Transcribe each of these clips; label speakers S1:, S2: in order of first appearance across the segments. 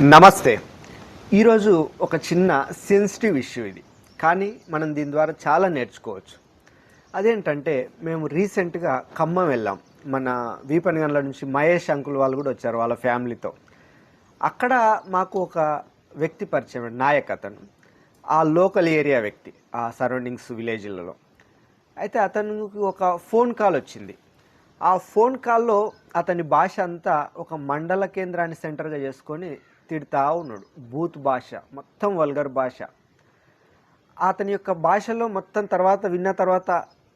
S1: నమస్తే. ఈరోజు ఒక చిన్న సెన్సిటివ్ ఇష్యూ ఇది. కానీ మనం దీని ద్వారా చాలా నేర్చుకోవచ్చు. అదేంటంటే మేము రీసెంట్గా ఖమ్మం వెళ్ళాం. మన వీపనగన్ల నుంచి మహేష్ అంకుల్ వాళ్ళు కూడా వచ్చారు వాళ్ళ ఫ్యామిలీతో. అక్కడ మాకు ఒక వ్యక్తి పరిచయం నాయక్ అతను. ఆ లోకల్ ఏరియా వ్యక్తి ఆ సరౌండింగ్స్ విలేజ్లలో. అయితే అతనికి ఒక ఫోన్ కాల్ వచ్చింది. ఆ ఫోన్ కాల్లో అతని భాష అంతా ఒక మండల కేంద్రాన్ని సెంటర్గా చేసుకొని తిడతా ఉన్నాడు. బూత్ భాష మొత్తం వల్గర్ భాష. అతని యొక్క భాషలో మొత్తం తర్వాత విన్న తర్వాత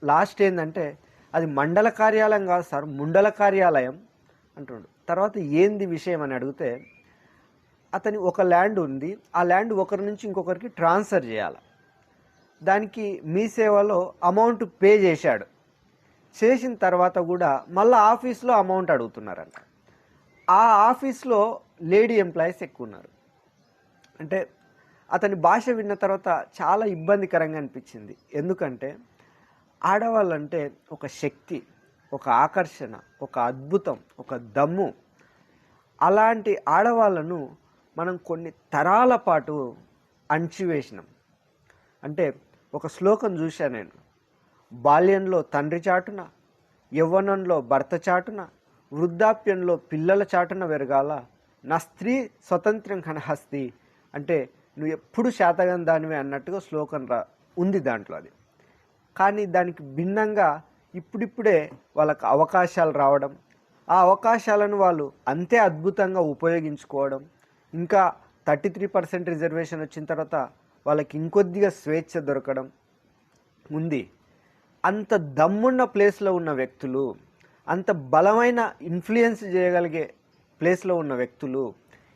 S1: లాస్ట్ ఏంటంటే అది మండల కార్యాలయం కాదు సార్ ముండల కార్యాలయం అంటున్నాడు తర్వాత ఏంది విషయం అని అడిగితే అతని ఒక ల్యాండ్ ఉంది. ఆ ల్యాండ్ ఒకరి నుంచి ఇంకొకరికి ట్రాన్స్ఫర్ చేయాలి. దానికి మీ సేవలో అమౌంట్ పే చేశాడు. చేసిన తర్వాత కూడా మళ్ళీ ఆఫీస్లో అమౌంట్ అడుగుతున్నారంట. ఆ ఆఫీస్లో లేడీ ఎంప్లాయీస్ ఎక్కువ ఉన్నారు అంటే అతని భాష విన్న తర్వాత చాలా ఇబ్బందికరంగా అనిపించింది. ఎందుకంటే ఆడవాళ్ళంటే ఒక శక్తి ఒక ఆకర్షణ ఒక అద్భుతం ఒక దమ్ము. అలాంటి ఆడవాళ్ళను మనం కొన్ని తరాల పాటు అణచివేసినాం అంటే ఒక శ్లోకం చూశా నేను. బాల్యంలో తండ్రి చాటున యవ్వనంలో భర్త చాటున వృద్ధాప్యంలో పిల్లల చాటున పెరగాల నా స్త్రీ స్వతంత్రం కనహస్తి అంటే నువ్వు ఎప్పుడు శాతగం దానివే అన్నట్టుగా శ్లోకం రా ఉంది దాంట్లో అది. కానీ దానికి భిన్నంగా ఇప్పుడిప్పుడే వాళ్ళకు అవకాశాలు రావడం ఆ అవకాశాలను వాళ్ళు అంతే అద్భుతంగా ఉపయోగించుకోవడం ఇంకా థర్టీ త్రీ పర్సెంట్ రిజర్వేషన్ వచ్చిన తర్వాత వాళ్ళకి ఇంకొద్దిగా స్వేచ్ఛ దొరకడం ఉంది. అంత దమ్మున్న ప్లేస్లో ఉన్న వ్యక్తులు అంత బలమైన ఇన్ఫ్లుయెన్స్ చేయగలిగే ప్లేస్లో ఉన్న వ్యక్తులు.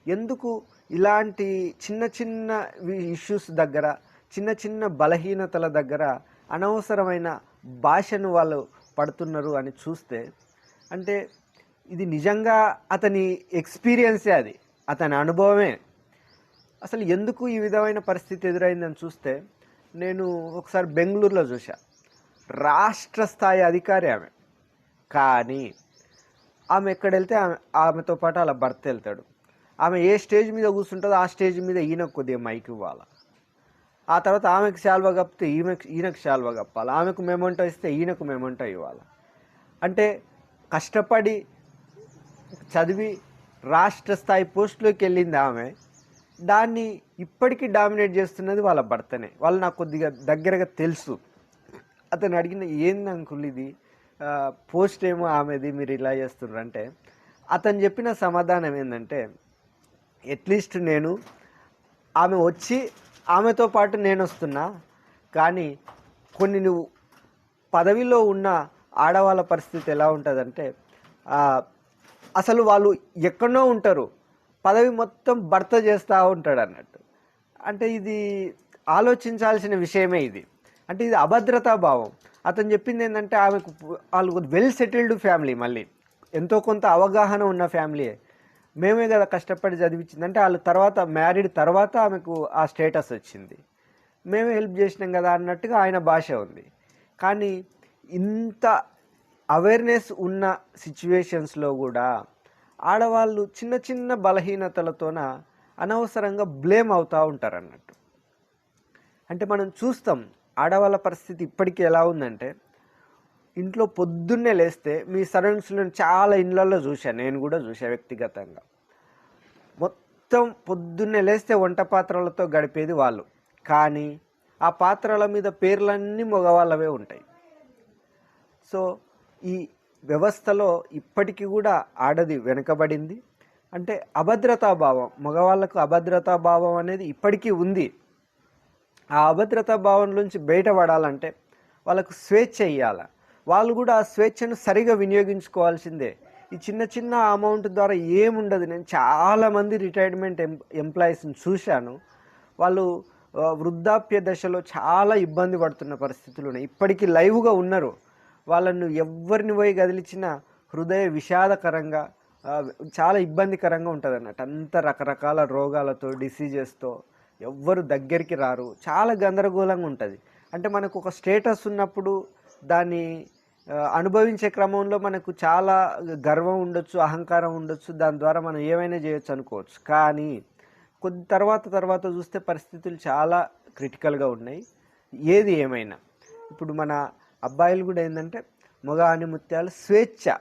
S1: ఎందుకు? ఇలాంటి చిన్న చిన్న ఇష్యూస్ దగ్గర చిన్న చిన్న బలహీనతల దగ్గర అనవసరమైన భాషను వాళ్ళు పడుతున్నారు అని చూస్తే అంటే ఇది నిజంగా అతని ఎక్స్పీరియన్సే అది. అతని అనుభవమే. అసలు ఎందుకు ఈ విధమైన పరిస్థితి ఎదురైందని చూస్తే నేను ఒకసారి బెంగళూరులో చూశా. రాష్ట్ర స్థాయి అధికారి ఆమె. కానీ ఆమె ఎక్కడ వెళ్తే ఆమె ఆమెతో పాటు అలా భర్త వెళ్తాడు. ఆమె ఏ స్టేజ్ మీద కూర్చుంటుందో ఆ స్టేజ్ మీద ఈయనకు కొద్దిగా మైక్ ఇవ్వాలి? ఆ తర్వాత ఆమెకు శాల్వా కప్పితే ఈమె ఈయనకు శాల్వా కప్పాలి? ఆమెకు మెమంటో ఇస్తే ఈయనకు మెమంటో ఇవ్వాలి? అంటే కష్టపడి చదివి రాష్ట్ర స్థాయి పోస్టులోకి వెళ్ళింది ఆమె. దాన్ని ఇప్పటికీ డామినేట్ చేస్తున్నది వాళ్ళ భర్తనే. వాళ్ళు నాకు కొద్దిగా దగ్గరగా తెలుసు. అతను అడిగిన ఏంది అంకుల్ ఇది? పోస్ట్ ఏమో ఆమెది మీరు ఇలా చేస్తున్నారు అంటే అతను చెప్పిన సమాధానం ఏంటంటే అట్లీస్ట్ నేను ఆమె వచ్చి ఆమెతో పాటు నేను వస్తున్నా కానీ కొన్ని నువ్వు పదవిలో ఉన్న ఆడవాళ్ళ పరిస్థితి ఎలా ఉంటుందంటే అసలు వాళ్ళు ఎక్కడో ఉంటారు పదవి మొత్తం భర్త చేస్తూ ఉంటాడు అన్నట్టు. అంటే ఇది ఆలోచించాల్సిన విషయమే ఇది. అంటే ఇది అభద్రతా భావం. అతను చెప్పింది ఏంటంటే ఆమెకు వాళ్ళు వెల్ సెటిల్డ్ ఫ్యామిలీ మళ్ళీ. ఎంతో కొంత అవగాహన ఉన్న ఫ్యామిలీయే మేమే కదా కష్టపడి చదివించింది. అంటే వాళ్ళు తర్వాత మ్యారీడ్ తర్వాత ఆమెకు ఆ స్టేటస్ వచ్చింది. మేమే హెల్ప్ చేసినాం కదా అన్నట్టుగా ఆయన భాష ఉంది. కానీ ఇంత అవేర్నెస్ ఉన్న సిచ్యువేషన్స్లో కూడా ఆడవాళ్ళు చిన్న చిన్న బలహీనతలతోన అనవసరంగా బ్లేమ్ అవుతూ ఉంటారు అన్నట్టు అంటే మనం చూస్తాం ఆడవాళ్ళ పరిస్థితి ఇప్పటికీ ఎలా ఉందంటే ఇంట్లో పొద్దున్నే లేస్తే మీ సరౌండింగ్స్లో చాలా ఇళ్ళల్లో చూశాను నేను కూడా చూశాను వ్యక్తిగతంగా. మొత్తం పొద్దున్నే లేస్తే వంట పాత్రలతో గడిపేది వాళ్ళు. కానీ ఆ పాత్రల మీద పేర్లన్నీ మగవాళ్ళవే ఉంటాయి. సో ఈ వ్యవస్థలో ఇప్పటికీ కూడా ఆడది వెనుకబడింది. అంటే అభద్రతా భావం మగవాళ్ళకు అభద్రతా భావం అనేది ఇప్పటికీ ఉంది. ఆ అభద్రతా భావం నుంచి బయటపడాలంటే వాళ్ళకు స్వేచ్ఛ ఇవ్వాలి వాళ్ళు కూడా ఆ స్వేచ్ఛను సరిగా వినియోగించుకోవాల్సిందే. ఈ చిన్న చిన్న అమౌంట్ ద్వారా ఏముండదు. నేను చాలామంది రిటైర్మెంట్ ఎం ఎంప్లాయీస్ని చూశాను. వాళ్ళు వృద్ధాప్య దశలో చాలా ఇబ్బంది పడుతున్న పరిస్థితులు ఉన్నాయి ఇప్పటికీ లైవ్గా ఉన్నారు. వాళ్ళను ఎవరిని పోయి కదిలించినా హృదయ విషాదకరంగా చాలా ఇబ్బందికరంగా ఉంటుంది అన్నట్టు అంత రకరకాల రోగాలతో డిసీజెస్తో ఎవ్వరు దగ్గరికి రారు. చాలా గందరగోళంగా ఉంటుంది. అంటే మనకు ఒక స్టేటస్ ఉన్నప్పుడు దాన్ని అనుభవించే క్రమంలో మనకు చాలా గర్వం ఉండొచ్చు అహంకారం ఉండొచ్చు. దాని ద్వారా మనం ఏమైనా చేయొచ్చు అనుకోవచ్చు. కానీ కొద్ది తర్వాత తర్వాత చూస్తే పరిస్థితులు చాలా క్రిటికల్గా ఉన్నాయి. ఏది ఏమైనా. ఇప్పుడు మన అబ్బాయిలు కూడా ఏంటంటే మగ ఆనిముత్యాలు స్వేచ్ఛ.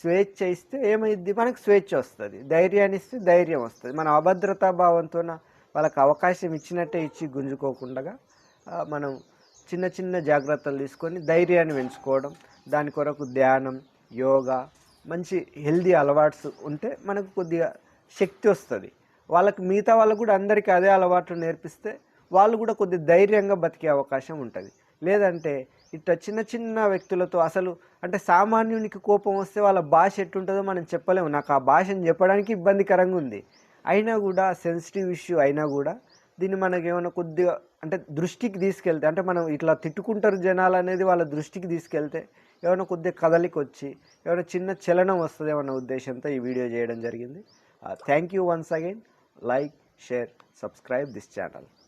S1: స్వేచ్ఛ ఇస్తే ఏమైద్ది? మనకు స్వేచ్ఛ వస్తుంది. ధైర్యాన్ని ఇస్తే ధైర్యం వస్తుంది. మన అభద్రతా భావంతోన వాళ్ళకి అవకాశం ఇచ్చినట్టే ఇచ్చి గుంజుకోకుండా మనం చిన్న చిన్న జాగ్రత్తలు తీసుకొని ధైర్యాన్ని పెంచుకోవడం దాని కొరకు ధ్యానం యోగా మంచి హెల్దీ అలవాట్స్ ఉంటే మనకు కొద్దిగా శక్తి వస్తుంది. వాళ్ళకి మిగతా వాళ్ళకు కూడా అందరికీ అదే అలవాట్లు నేర్పిస్తే వాళ్ళు కూడా కొద్ది ధైర్యంగా బతికే అవకాశం ఉంటుంది. లేదంటే ఇట్లా చిన్న చిన్న వ్యక్తులతో అసలు అంటే సామాన్యునికి కోపం వస్తే వాళ్ళ భాష ఎట్టుంటుందో మనం చెప్పలేము. నాకు ఆ భాషను చెప్పడానికి ఇబ్బందికరంగా ఉంది. అయినా కూడా సెన్సిటివ్ ఇష్యూ అయినా కూడా దీన్ని మనకి ఏమైనా కొద్దిగా అంటే దృష్టికి తీసుకెళ్తే అంటే మనం ఇట్లా తిట్టుకుంటారు జనాలు అనేది వాళ్ళ దృష్టికి తీసుకెళ్తే ఏమైనా కొద్దిగా కదలికి వచ్చి ఏమైనా చిన్న చలనం వస్తుంది అన్న ఉద్దేశంతో ఈ వీడియో చేయడం జరిగింది. Thank you once again like share subscribe this channel